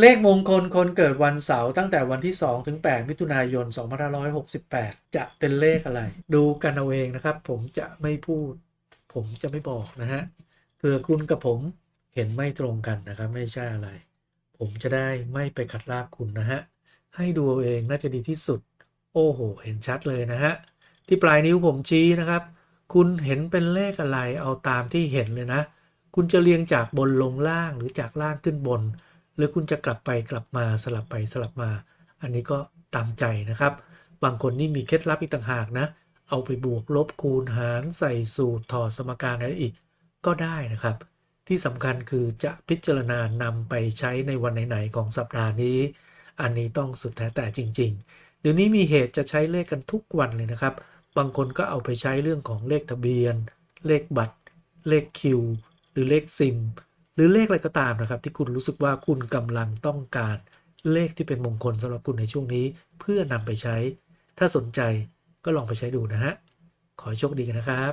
เลขมงคลคนเกิดวันเสาร์ตั้งแต่วันที่ 2 ถึง 8 มิถุนายน 2568 จะเป็นเลขอะไร ดูกันเอาเองนะครับ ผมจะไม่พูด ผมจะไม่บอกนะฮะเผื่อคุณกับผมเห็นไม่ตรงกันนะครับ ไม่ใช่อะไร ผมจะได้ไม่ไปขัดลาบคุณนะฮะ ให้ดูเอาเองน่าจะดีที่สุด โอ้โห เห็นชัดเลยนะฮะ ที่ปลายนิ้วผมชี้นะครับ คุณเห็นเป็นเลขอะไรเอาตามที่เห็นเลยนะ คุณจะเรียงจากบนลงล่างหรือจากล่างขึ้นบน หรือคุณจะกลับไปกลับมาสลับไปสลับมา อันนี้ก็ตามใจนะครับ บางคนนี่มีเคล็ดลับอีกต่างหากนะ เอาไปบวกลบคูณหารใส่สูตรถอดสมการอะไรอีกก็ได้นะครับ ที่สำคัญคือจะพิจารณานำไปใช้ในวันไหนๆของสัปดาห์นี้ อันนี้ต้องสุดแท้แต่จริง ๆ เดี๋ยวนี้มีเหตุจะใช้เลขกันทุกวันเลยนะครับ บางคนก็เอาไปใช้เรื่องของเลขทะเบียน เลขบัตร เลขคิว หรือเลขซิม หรือเลขอะไรก็ตามนะครับ ที่คุณรู้สึกว่าคุณกำลังต้องการเลขที่เป็นมงคลสำหรับคุณในช่วงนี้ เพื่อนำไปใช้ ถ้าสนใจก็ลองไปใช้ดูนะฮะ ขอให้โชคดีกันนะครับ